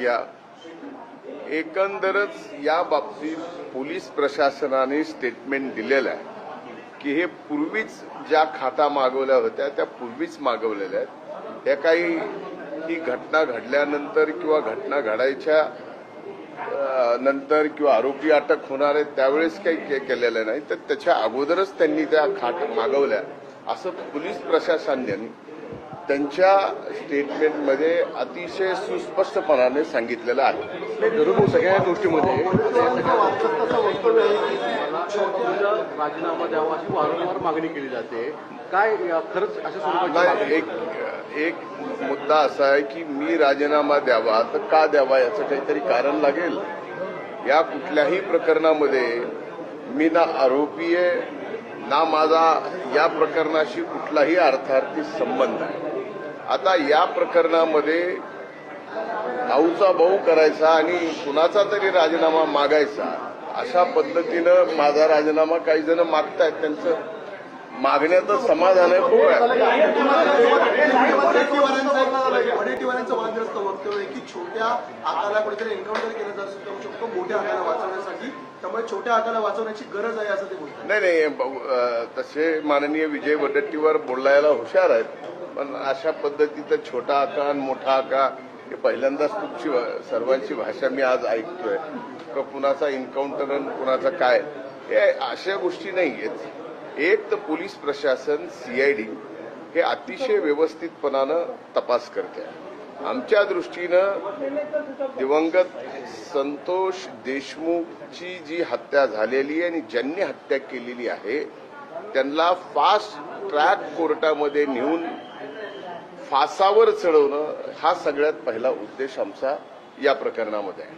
घ्या एकंदरच या बाबतीत पोलीस प्रशासनाने स्टेटमेंट दिलेलं आहे की हे पूर्वीच ज्या खाता मागवल्या होत्या त्या पूर्वीच मागवलेल्या आहेत. त्या काही ही घटना घडल्यानंतर किंवा घटना घडायच्या नंतर किंवा आरोपी अटक होणार आहेत त्यावेळेस काही केलेलं नाही. तर त्याच्या अगोदरच त्यांनी त्या खाट मागवल्या. असं पोलीस प्रशासनाने त्यांच्या स्टेटमेंटमध्ये अतिशय सुस्पष्टपणाने सांगितलेलं आहे. बरोबर सगळ्या गोष्टीमध्ये राजीनामा द्यावा अशी वारंवार मागणी केली जाते. काय खरंच अशा एक एक मुद्दा असा आहे की मी राजीनामा द्यावा तर का द्यावा याचं काहीतरी कारण लागेल? या कुठल्याही प्रकरणामध्ये मी ना आरोपी आहे ना माझा या प्रकरणाशी कुठलाही अर्थार्थी संबंध आहे आता या प्रकरणामध्ये भाऊचा भाऊ करायचा आणि कुणाचा तरी राजीनामा मागायचा अशा पद्धतीनं माझा राजीनामा काही जण मागतायत. त्यांचं मागण्याचं समाधान आहे खूप आहे. वडेट्टीवारांचं वादग्रस्त वक्तव्य आहे की छोट्या आकाला कुठेतरी एन्काउंटर केलं जाऊ शकतो मोठ्या आकाला वाचवण्यासाठी. त्यामुळे छोट्या आकाला वाचवण्याची गरज आहे असं ते बोलतात. नाही नाही तसे माननीय विजय वडेट्टीवार बोलायला हुशार आहेत पण अशा पद्धतीचं छोटा आका आणि मोठा आका हे पहिल्यांदाच तुमची सर्वांची भाषा मी आज ऐकतोय. का कुणाचा एन्काउंटर आणि कुणाचा काय हे अशा गोष्टी नाही आहेत. एक तर पोलीस प्रशासन सीआयडी हे अतिशय व्यवस्थितपणानं तपास करते आमच्या दृष्टीनं दिवंगत संतोष देशमुखची जी हत्या झालेली आहे आणि ज्यांनी हत्या केलेली आहे त्यांना फास्ट ट्रॅक कोर्टामध्ये नेऊन फासावर चढवणं हा सगळ्यात पहिला उद्देश आमचा या प्रकरणामध्ये आहे.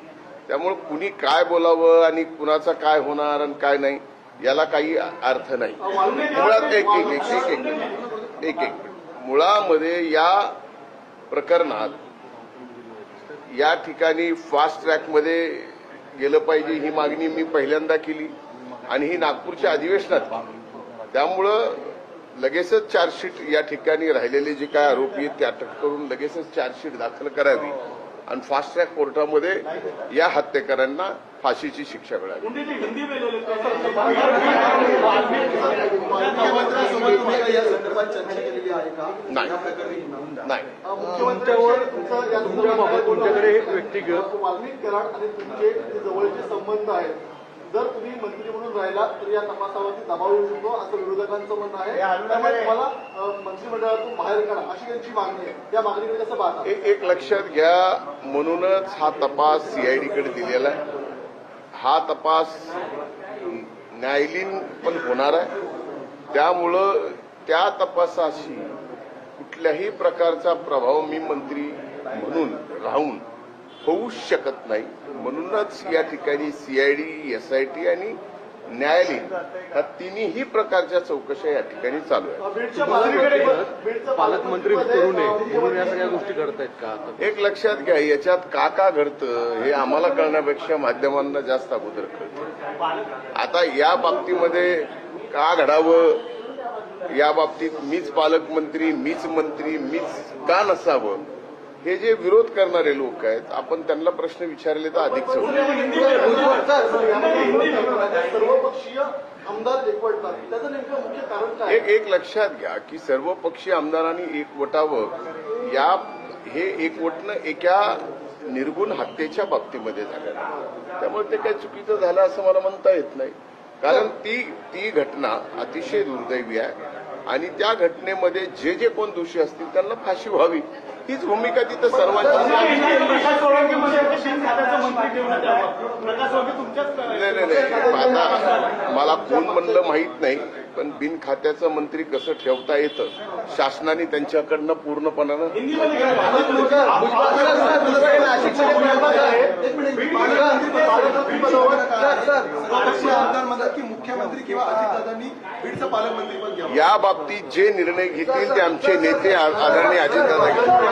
त्यामुळे कुणी काय बोलावं आणि कुणाचं काय होणार आणि काय नाही याला काही अर्थ नाही. मुळात एक एक एक एक एक एक. मुळामध्ये या प्रकरणात या ठिकाणी फास्ट ट्रॅकमध्ये गेलं पाहिजे ही मागणी मी पहिल्यांदा केली आणि ही नागपूरच्या अधिवेशनात त्यामुळं लगेचच चार्जशीट या ठिकाणी राहिलेले जे काय आरोपी आहेत ते अटक करून लगेचच चार्जशीट दाखल करावी आणि फास्ट ट्रॅक कोर्टामध्ये या हत्येकरांना फाशीची शिक्षा मिळावी मुख्यमंत्र्यांसोबत या संदर्भात चर्चा नाही. नाही. मुख्यमंत्र्यांवर तुमचं या तुमच्याबाबत तुमच्याकडे एक व्यक्तिगत वाल्मिक कराड आणि तुमचे जे जवळचे संबंध आहेत जर तुम्ही मंत्री म्हणून राहिला तर या तपासावरती दबाव येऊ शकतो असं विरोधकांचं म्हणणं आहे. त्यामुळे तुम्हाला अं, मंत्रिमंडळातून बाहेर काढा अशी त्यांची मागणी आहे. या मागणीकडे कसं पाहता? एक एक लक्षात घ्या म्हणूनच हा तपास सीआयडीकडे दिलेला आहे. हा तपास न्यायालयीन पण होणार आहे. त्यामुळं त्या तपासाशी कुठल्याही प्रकारचा प्रभाव मी मंत्री म्हणून राहून होऊच शकत नाही. म्हणूनच या ठिकाणी सीआयडी एसआयटी आणि न्यायालयीन ह्या तिन्ही प्रकारच्या चौकशा या ठिकाणी चालू आहेत. पालकमंत्री करू नये म्हणून या सगळ्या गोष्टी घडतायत का आता? एक लक्षात घ्या याच्यात का का घडतं हे आम्हाला कळण्यापेक्षा माध्यमांना जास्त अगोदर कळतं. आता या बाबतीमध्ये का घडावं या बाबतीत मीच पालकमंत्री मीच मंत्री मीच का नसावं? हे जे विरोध करणारे लोक आहेत आपण त्यांना प्रश्न विचारले तर अधिक सर्वपक्षीय एक एक लक्षात घ्या की सर्व पक्षीय आमदारांनी एकवटावं. या हे एकवटणं एका निर्गुण हत्येच्या बाबतीमध्ये झालं त्यामुळे ते काही चुकीचं झालं असं मला म्हणता येत नाही. कारण ती ती घटना अतिशय दुर्दैवी आहे. आणि त्या घटनेमध्ये जे जे कोण दोषी असतील त्यांना फाशी व्हावी. हीच भूमिका तिथं सर्वांची. नाही नाही नाही. आता मला कोण म्हणलं माहीत नाही पण बिन खात्याचं मंत्री कसं ठेवता येतं शासनाने त्यांच्याकडनं पूर्णपणानं या बाबतीत जे निर्णय घेतील ते आमचे नेते आदरणीय अजितदादा घेतील.